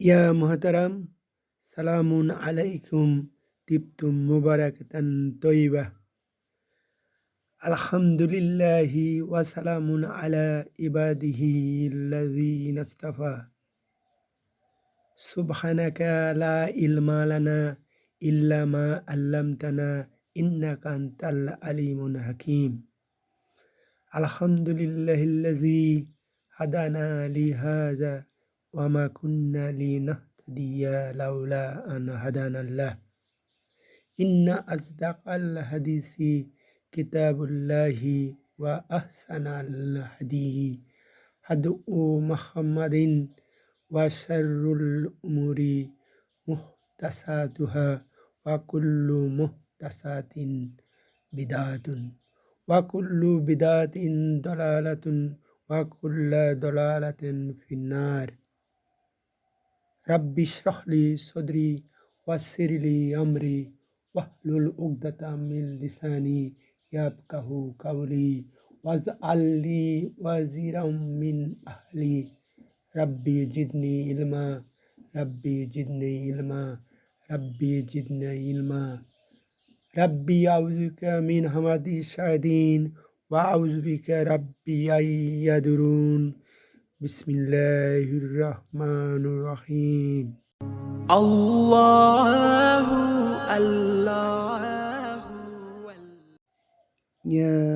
ইয়া মুহতারাম, সালামুন আলাইকুম তিপ্তুম মুবারাকাতান তৈবা। আলহামদুলিল্লাহি ওয়া সালামুন আলা ইবাদিহি ইসতাফা সুবহানাকা লা ইলমা লানা ইল্লা মা আল্লামতানা ইন্নাকা আলিমুল হাকীম। আলহামদুলিল্লাহিল্লাযী হাদানা লিহাযা وما كنا لنهتدي لولا أن هدانا الله إن أصدق الحديث كتاب الله وأحسن الهدي هدو محمد وشر الأمور محدثاتها وكل محدثات بدعة وكل بدعة ضلالة وكل ضلالة في النار رب اشرح لي صدري وسر لي أمري واحلل عقدة من لساني يفقه قولي واجعل لي وزيرا من أهلي. ربي زدني علما. ربي زدني علما. ربي زدني علما. ربي أعوذ بك من همد الشياطين وأعوذ بك ربي أن يدرون. বিসমিল্লাহির রহমানুর রহিম আল্লাহু আল্লাহু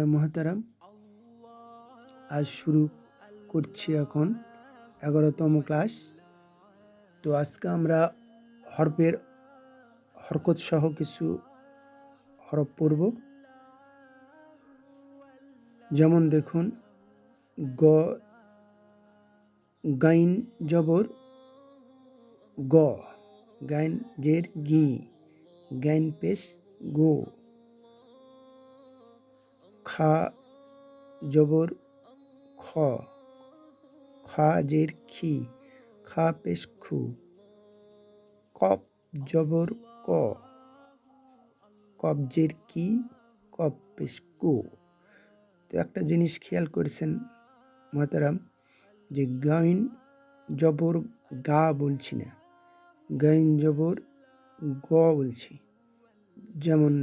মহতারাম আজ শুরু করছি এখন এগারোতম ক্লাস তো আজকে আমরা হরফের হরকত সহ কিছু হরফ পড়ব। যেমন দেখুন গ গাইন জবর গ। গাইন জের গি। গাইন পেশ গো। খা জবর খ। খা জের খি। খা পেশ খু। কপ জবর ক। কবজের কি, কপ পেশ কু। তো একটা জিনিস খেয়াল করেছেন, মহতারাম। যে গাইন জবর গা বলছি না। গাইন জবর গ বলছি। যেমন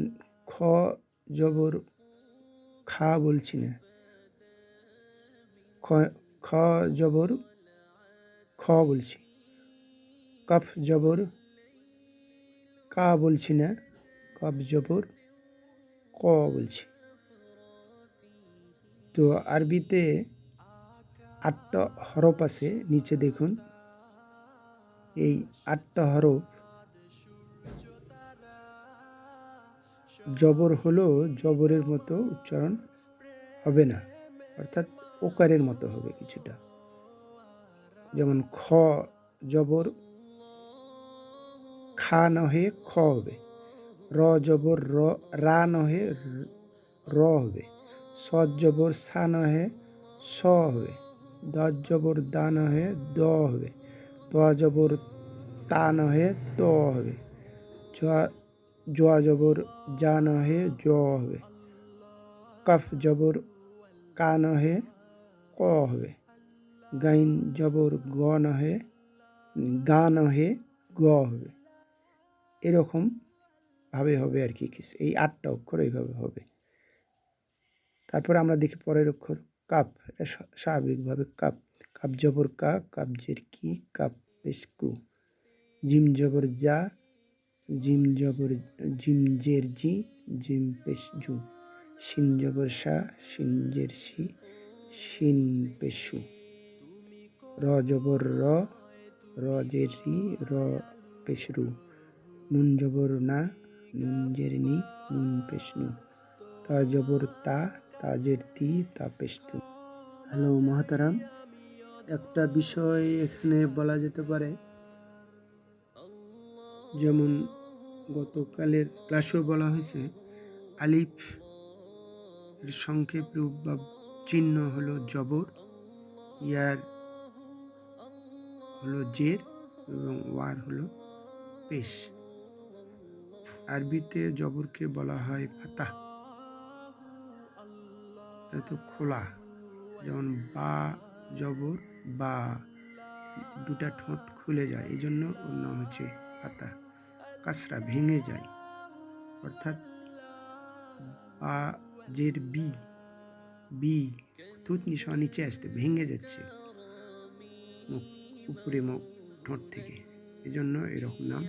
খ জবর খা বলছি না। খ জবর খ বলছি। কফ জবর কা বলছি না। কফ জবর ক বলছি। তো আরবিতে আটটা হরফ আছে, নিচে দেখুন। এই আটটা হরফ জবর হলো জবরের মতো উচ্চারণ হবে না, অর্থাৎ ওকারের মতো হবে কিছুটা। যেমন খ, জবর, খা নহে খ হবে। র জবর, র, রা নহে, র হবে। স জবর, সা নহে, স হবে। দ জবর দা নহে দ হবে ত জবর তা নহে ত হবে জোয়া জবর যা নহে জ হবে কফ জবর কা নহে ক হবে গাইন জবর গ নহে, গা নহে গ হবে এরকম ভাবে হবে আর কি, এই আটটা অক্ষর এইভাবে হবে। তারপরে আমরা দেখি পরের অক্ষর। কাপ, এটা স্বাভাবিকভাবে কাপ। কাপ জবর কা, কাপ জের কি, কাপ পেশ কু জিম জবর যা, জিম জবর, জিম জের জি, জিম পেশ জু। শিন জবর সা, শিন জের সি, শিন পেশু র জবর র র জের রি, র পেশরু নুন জবর না, নুন জের নি, নুন পেশনু তা জবর তা তাজের তি তাপেস্তু হ্যালো মহাতারাম, একটা বিষয় এখানে বলা যেতে পারে। যেমন গতকালের ক্লাসেও বলা হয়েছে, আলিফ এর সংক্ষেপ রূপ বা চিহ্ন হলো জবর, ইয়ার হলো জের এবং ওয়ার হলো পেশ। আরবিতে জবরকে বলা হয় ফাতাহ। এত খোলা যেমন বা জবর বা দুটা ঠোঁট খুলে যায় এই জন্য ওর নাম হচ্ছে পাতা, কাসরা ভেঙে যায়। অর্থাৎ বা জের বি বি থুত নিশা নিচে আসতে ভেঙে যাচ্ছে মুখ, উপরে মুখ, ঠোঁট থেকে। এজন্য এরকম নাম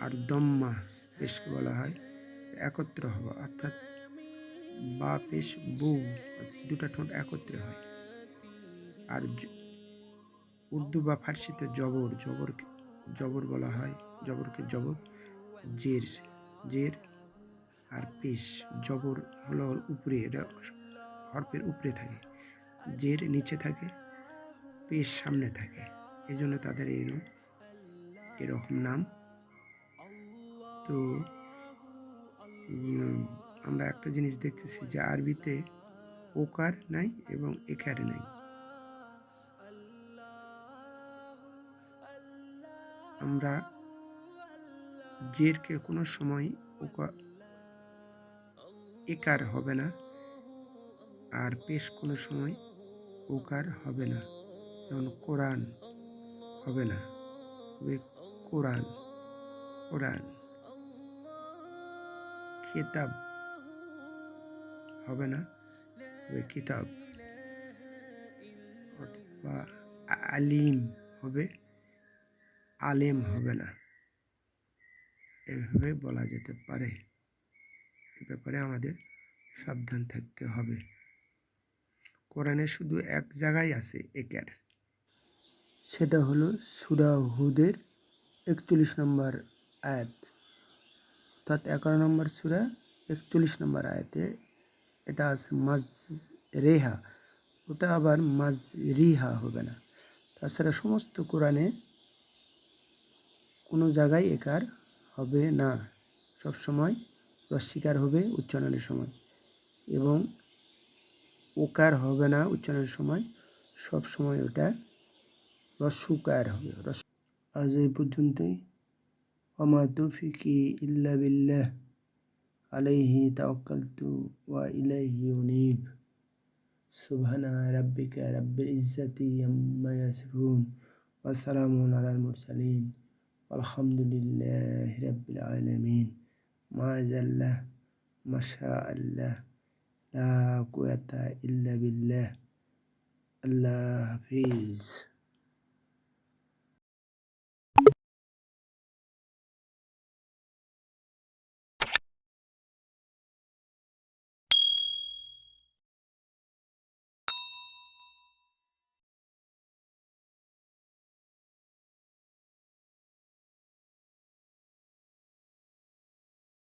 আর দম্মা পেশকে বলা হয়, একত্র হওয়া, অর্থাৎ বা পেশ বউ, দুটা ঠোঁট একত্রে হয়। আর উর্দু বা ফার্সিতে জবর জবর জবর বলা হয়, জবরকে জবর, জের জের আর পেশ, জবর হলো উপরে হরফের উপরে থাকে। জের নিচে থাকে, পেশ সামনে থাকে। এই জন্য তাদের এই এরকম নাম। তো আমরা একটা জিনিস দেখতেছি যে আরবিতে ওকার নাই এবং একার নাই। আমরা জেরকে কোনো সময় ওকা, একার হবে না, আর পেশ কোনো সময় ওকার হবে না। যেমন কোরআন হবে না কোরআন কোরআন খেতাব হবে না। হবে কিতাব অথবা আলিম হবে, আলেম হবে না। এভাবে বলা যেতে পারে। এ ব্যাপারে আমাদের সাবধান থাকতে হবে। কোরআনে শুধু এক জায়গায় আছে একের সেটা হলো সুরা হুদের একচল্লিশ নম্বর আয়াত। অর্থাৎ এগারো নম্বর সুরা একচল্লিশ নম্বর আয়াতে এটা আছে মাজ রেহা ওটা আবার মাজ রিহা হবে না। তাছাড়া সমস্ত কোরআনে কোনো জায়গায় একার হবে না। সব সময় রস্বীকার হবে উচ্চারণের সময়। এবং ওকার হবে না উচ্চারণের সময়। সব সময় ওটা রস্যকার হবে। রস আজ এই পর্যন্তই। অমা তৌফিকি ইল্লা বিল্লাহ। عليه توكلت وإليه أنيب. سبحان ربك رب العزة عما يصفون وسلام على المرسلين والحمد لله رب العالمين. ما الله ما شاء الله لا قوة إلا بالله. الله حفيظ